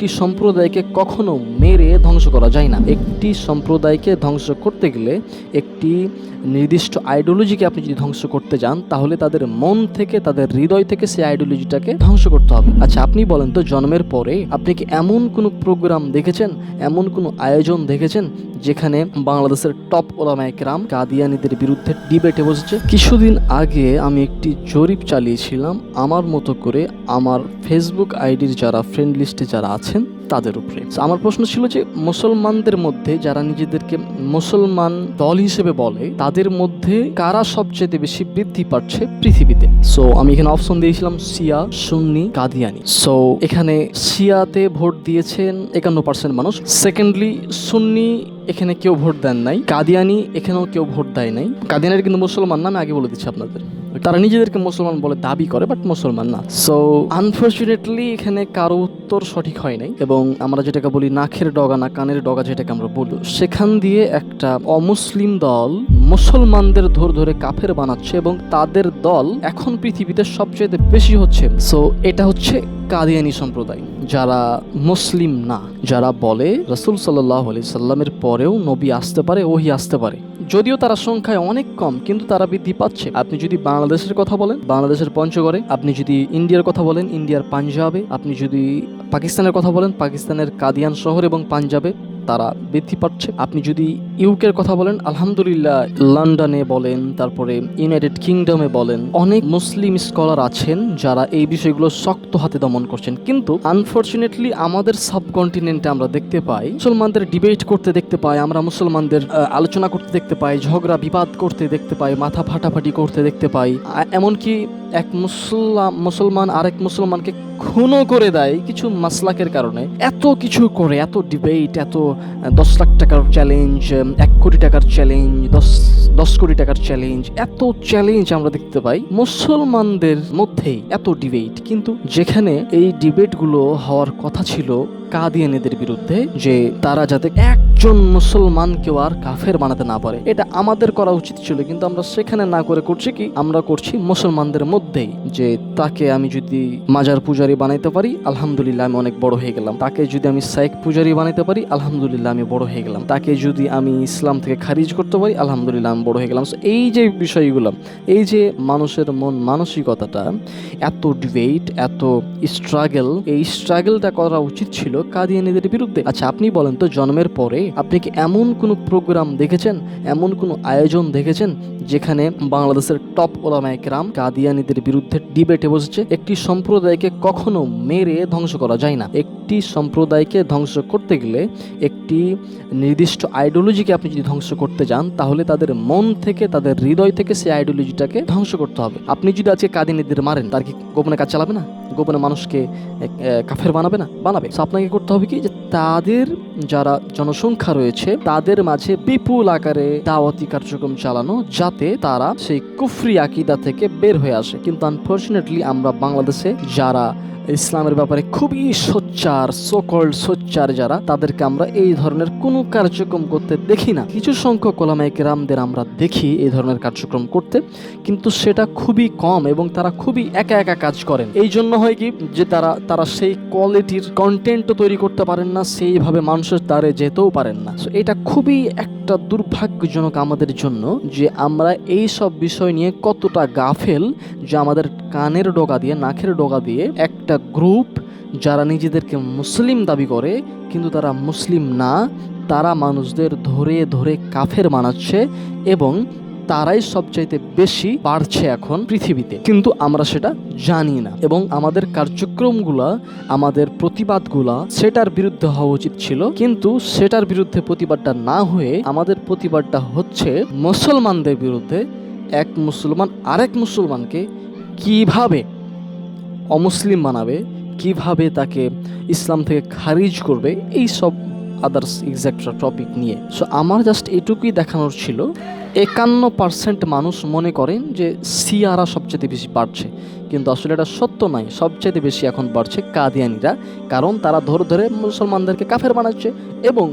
একটি সম্প্রদায়কে কখনো মেরে ধ্বংস করা যায় না। একটি সম্প্রদায়কে ধ্বংস করতে গেলে একটি নির্দিষ্ট আইডিওলজিকে আপনি যদি ধ্বংস করতে যান, তাহলে তাদের মন থেকে, তাদের হৃদয় থেকে সেই আইডিওলজিটাকে ধ্বংস করতে হবে। আচ্ছা আপনি বলেন তো, জন্মের পরে আপনি কি এমন কোনো প্রোগ্রাম দেখেছেন, এমন কোনো আয়োজন দেখেছেন, যেখানে বাংলাদেশের টপ ওলামায় কেরাম কাদিয়ানিদের বিরুদ্ধে ডিবেটে বসেছে? কিছুদিন আগে আমি একটি জরিপ চালিয়েছিলাম, আমার মতো করে আমার ফেসবুক আইডির যারা ফ্রেন্ড লিস্টে যারা আছেন তাদের উপরে। আমার প্রশ্ন ছিল যে মুসলমানদের মধ্যে যারা নিজেদেরকে মুসলমান দল হিসেবে বলে, তাদের মধ্যে কারা সবচেয়ে বেশি বৃদ্ধি পাচ্ছে পৃথিবীতে? সো আমি এখানে অপশন দিয়েছিলাম সিয়া সুন্নি, কাদিয়ানি। সো এখানে সিয়াতে ভোট দিয়েছেন একান্ন পার্সেন্ট মানুষ। সেকেন্ডলি সুন্নি এখানে কেউ ভোট দেন নাই। কাদিয়ানি এখানেও কেউ ভোট দেয় নাই। কাদিয়ানির কিন্তু মুসলমান না আমি আগে বলে দিচ্ছি আপনাদের। তারা নিজেদেরকে মুসলমান বলে দাবি করে বাট মুসলমান না। সো আনফর্চুনেটলি এখানে কারও উত্তর সঠিক হয় নাই এবং আমরা যেটাকে বলি নাখের ডগা না কানের ডগা যেটাকে আমরা বলি, সেখান দিয়ে একটা অমুসলিম দল মুসলমানদের ধরে ধরে কাফের বানাচ্ছে এবং তাদের দল এখন পৃথিবীতে সবচেয়ে বেশি হচ্ছে। সো এটা হচ্ছে কাদিয়ানি সম্প্রদায়। যারা মুসলিম না, যারা বলে রসুল সাল্লাহ আলি সাল্লামের পরেও নবী আসতে পারে, ওহি আসতে পারে। যদিও তারা সংখ্যায় অনেক কম, কিন্তু তারা বৃদ্ধি পাচ্ছে। আপনি যদি বাংলাদেশের কথা বলেন, বাংলাদেশের পঞ্চগড়ে, আপনি যদি ইন্ডিয়ার কথা বলেন, ইন্ডিয়ার পাঞ্জাবে, আপনি যদি পাকিস্তানের কথা বলেন, পাকিস্তানের কাদিয়ান শহর এবং পাঞ্জাবে তারা বৃদ্ধি পাচ্ছে। আপনি যদি ইউকের কথা বলেন, আলহামদুলিল্লাহ লন্ডনে বলেন, তারপরে ইউনাইটেড কিংডমে বলেন, অনেক মুসলিম স্কলার আছেন যারা এই বিষয়গুলো শক্ত হাতে দমন করছেন। কিন্তু আনফর্চুনেটলি আমাদের সাবকন্টিনেন্টে আমরা দেখতে পাই, মুসলমানদের ডিবেট করতে দেখতে পাই, আমরা মুসলমানদের আলোচনা করতে দেখতে পাই, ঝগড়া, বিবাদ করতে দেখতে পাই, মাথা ফাটাফাটি করতে দেখতে পাই। এমনকি এক মুসলাম মুসলমান আরেক মুসলমানকে খুনও করে দেয় কিছু মাসলাকের কারণে। এত কিছু করে, এত ডিবেট এত দশ লাখ টাকার চ্যালেঞ্জ এক কোটি টাকার চ্যালেঞ্জ দশ দশ কোটি টাকার চ্যালেঞ্জ এত চ্যালেঞ্জ আমরা দেখতে পাই। মুসলমানদের মধ্যেই এত ডিবেট কিন্তু যেখানে এই ডিবেটগুলো হওয়ার কথা ছিল কাদিয়ানিদের বিরুদ্ধে, যে তারা যাতে একজন মুসলমানকেও আর কাফের বানাতে না পারে, এটা আমাদের করা উচিত ছিল, কিন্তু আমরা সেখানে না করে করছি কি? আমরা করছি মুসলমানদের মধ্যেই, যে তাকে আমি যদি মাজার পূজারি বানাইতে পারি, আলহামদুলিল্লাহ আমি অনেক বড় হয়ে গেলাম। তাকে যদি আমি সাইক পূজারি বানাইতে পারি, আলহামদুলিল্লাহ আমি বড় হয়ে গেলাম। তাকে যদি আমি ইসলাম থেকে খারিজ করতে পারি, আলহামদুলিল্লাহ বড় হয়ে গেলাম। So, এই যে বিষয়গুলো এই যে মানুষের মন মানসিকতাটা এত ডিবেট এত স্ট্রাগল এই স্ট্রাগলটা করা উচিত ছিল কাদিয়ানিদের বিরুদ্ধে। আচ্ছা আপনি বলেন তো জন্মের পরে আপনি কি এমন কোনো প্রোগ্রাম দেখেছেন এমন কোনো আয়োজন দেখেছেন যেখানে বাংলাদেশের টপ ওলামায় কেরাম কাদিয়ানিদের বিরুদ্ধে ডিবেটে বসেছে? একটি সম্প্রদায়কে কখনো মেরে ধ্বংস করা যায় না। একটি সম্প্রদায়কে ধ্বংস করতে গেলে একটি নির্দিষ্ট আইডিওলজিকে আপনি যদি ধ্বংস করতে যান তাহলে তাদের মন থেকে, তাদের হৃদয় থেকে সেই আইডিওলজিটাকে ধ্বংস করতে হবে। আপনি যদি আজকে কাদিনীদের মারেন, তার কি গোপনে কাজ চালাবে না? গোপনে মানুষকে কাফের বানাবে না? বানাবে। আপনাকে করতে হবে কি? যে তাদের যারা জনসংখ্যা রয়েছে, তাদের মাঝে বিপুল আকারে দাওয়াতি কার্যক্রম চালানো যাতে তারা সেই কুফরি আকিদা থেকে বের হয়ে আসে। কিন্তু আনফর্চুনেটলি আমরা বাংলাদেশে যারা ইসলামের ব্যাপারে খুবই সোচ্চার সকল সোচ্চার যারা, তাদেরকে আমরা এই ধরনের কোনো কার্যক্রম করতে দেখি না। কিছু সংখ্যক ওলামায়ে কেরামদের আমরা দেখি এই ধরনের কার্যক্রম করতে, কিন্তু সেটা খুবই কম এবং তারা খুবই একা একা কাজ করেন। এই জন্য হয় কি? যে তারা তারা সেই কোয়ালিটির কন্টেন্টও তৈরি করতে পারেন না, সেইভাবে মানুষের দ্বারে যেতেও পারেন না। সো এটা খুবই একটা দুর্ভাগ্যজনক আমাদের জন্য যে আমরা এই সব বিষয় নিয়ে কতটা গাফেল যে আমাদের কানের ডগা দিয়ে, নাকের ডগা দিয়ে একটা গ্রুপ যারা নিজেদেরকে মুসলিম দাবি করে, কিন্তু তারা মুসলিম না, তারা মানুষদের ধরে ধরে কাফের বানাচ্ছে এবং তারাই সবচাইতে বেশি বাড়ছে এখন পৃথিবীতে। কিন্তু আমরা সেটা জানি না। এবং আমাদের কার্যক্রমগুলা, আমাদের প্রতিবাদগুলা সেটার বিরুদ্ধে হওয়া উচিত ছিল। কিন্তু সেটার বিরুদ্ধে প্রতিবাদটা না হয়ে আমাদের প্রতিবাদটা হচ্ছে মুসলমানদের বিরুদ্ধে এক মুসলমান আরেক মুসলমানকে কীভাবে অমুসলিম বানাবে কীভাবে তাকে ইসলাম থেকে খারিজ করবে, এই সব আদার্স এক্সাক্টরা টপিক নিয়ে। সো আমার জাস্ট এটুকুই দেখানোর ছিল, একান্ন পার্সেন্ট মানুষ মনে করেন যে সিয়ারা সবচেয়ে বেশি বাড়ছে। কিন্তু আসলে এটা সত্য নয়, সবচেয়ে বেশি এখন বাড়ছে কাদিয়ানিরা, কারণ তারা ধরে ধরে মুসলমানদেরকে কাফের বানাচ্ছে এবং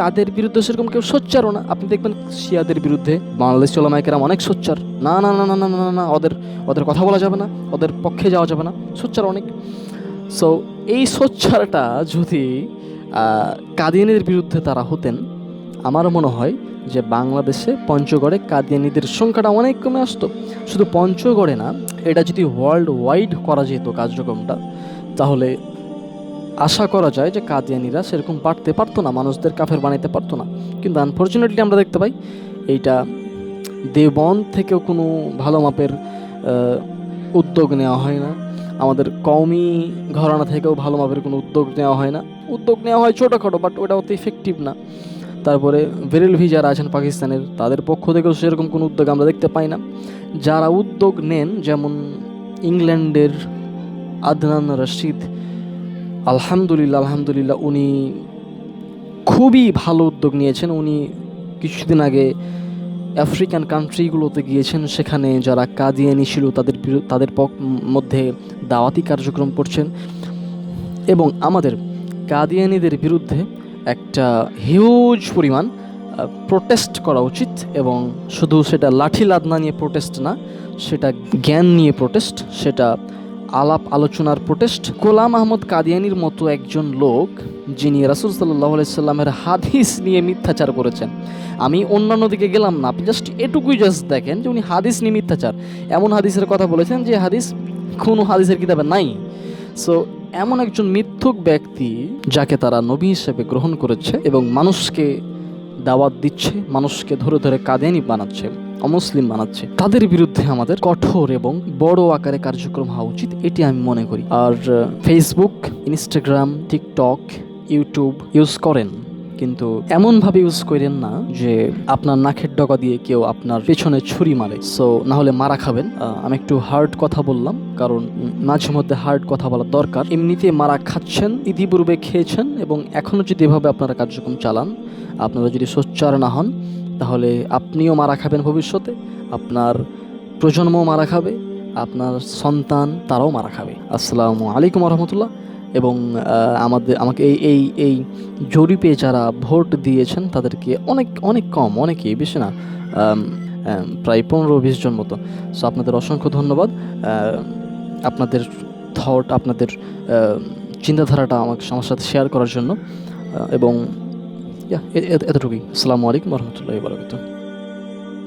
তাদের বিরুদ্ধে সেরকম কেউ সোচ্চারও না। আপনি দেখবেন শিয়াদের বিরুদ্ধে বাংলাদেশ চলামাইকেরাম অনেক সোচ্চার। না না না না না না না, ওদের ওদের কথা বলা যাবে না, ওদের পক্ষে যাওয়া যাবে না। সোচ্চার অনেক। সো এই সোচ্চারটা যদি কাদিয়ানিদের বিরুদ্ধে তারা হতেন। আমার মনে হয় যে বাংলাদেশে পঞ্চগড়ে কাদিয়ানিদের সংখ্যাটা অনেক কমে আসতো। শুধু পঞ্চগড়ে না, এটা যদি ওয়ার্ল্ড ওয়াইড করা যেত কার্যক্রমটা, তাহলে আশা করা যায় যে কাদিয়ানিরা সেরকম বাড়তে পারতো না, মানুষদের কাফের বানাইতে পারতো না। কিন্তু আনফর্চুনেটলি আমরা দেখতে পাই, এইটা দেবন থেকেও কোনো ভালো মাপের উদ্যোগ নেওয়া হয় না। আমাদের কওমি ঘরানা থেকেও ভালো মাপের কোনো উদ্যোগ নেওয়া হয় না। উদ্যোগ নেওয়া হয় ছোটোখাটো বাট ওটা অত ইফেক্টিভ না। তারপরে ভেরেলভি যারা আছেন পাকিস্তানের, তাদের পক্ষ থেকেও সেরকম কোনো উদ্যোগ আমরা দেখতে পাই না। যারা উদ্যোগ নেন, যেমন ইংল্যান্ডের আদনান রশিদ, আলহামদুলিল্লাহ আলহামদুলিল্লাহ উনি খুবই ভালো উদ্যোগ নিয়েছেন। উনি কিছুদিন আগে আফ্রিকান কান্ট্রিগুলোতে গিয়েছেন, সেখানে যারা কাদিয়ানি ছিল তাদের তাদের মধ্যে দাওয়াতি কার্যক্রম করছেন এবং আমাদের কাদিয়ানিদের বিরুদ্ধে একটা হিউজ পরিমাণ প্রোটেস্ট করা উচিত এবং শুধু সেটা লাঠি লাদনা নিয়ে প্রোটেস্ট না, সেটা জ্ঞান নিয়ে প্রোটেস্ট সেটা আলাপ আলোচনার প্রোটেস্ট। গোলাম আহমদ কাদিয়ানির মতো একজন লোক, যিনি রাসুল সাল্লাহ সাল্লামের হাদিস নিয়ে মিথ্যাচার করেছেন। আমি অন্যান্য দিকে গেলাম না, আপনি জাস্ট এটুকুই জাস্ট দেখেন যে উনি হাদিস নিয়ে মিথ্যাচার। এমন হাদিসের কথা বলেছেন যে হাদিস কোনো হাদিসের কিতাবে নাই। সো এমন একজন মিথ্যুক ব্যক্তি যাকে তারা নবী হিসেবে গ্রহণ করেছে এবং মানুষকে দাওয়াত দিচ্ছে, মানুষকে ধরে ধরে কাদেনি বানাচ্ছে। অমুসলিম বানাচ্ছে। তাদের বিরুদ্ধে আমাদের কঠোর এবং বড় আকারে কার্যক্রম হওয়া উচিত, এটি আমি মনে করি। আর Facebook Instagram TikTok YouTube use করেন। কিন্তু এমনভাবে ইউজ করেন না যে আপনার নাকের ডগা দিয়ে কেউ আপনার পেছনে ছুরি মারে। সো না হলে মারা খাবেন। আমি একটু হার্ড কথা বললাম, কারণ মাঝে মধ্যে হার্ড কথা বলা দরকার। এমনিতে মারা খাচ্ছেন, ইতিপূর্বে খেয়েছেন এবং এখনও যদি এভাবে আপনারা কার্যক্রম চালান, আপনারা যদি সোচ্চার না হন তাহলে আপনিও মারা খাবেন ভবিষ্যতে, আপনার প্রজন্মও মারা খাবে, আপনার সন্তান তারাও মারা খাবে। আসসালামু আলাইকুম রহমতুল্লাহ এবং আমাদের, আমাকে এই এই এই জরিপে যারা ভোট দিয়েছেন, তাদেরকে অনেক অনেক কম, অনেকেই, বেশি না প্রায় পনেরো বিশ জন মতো। সো আপনাদের অসংখ্য ধন্যবাদ। আপনাদের থট আপনাদের চিন্তাধারাটা আমাকে, আমার সাথে শেয়ার করার জন্য। এবং ইয়া, এতটুকুই। আসসালামু আলাইকুম রহমতুল্লাহ বারকাতুহ।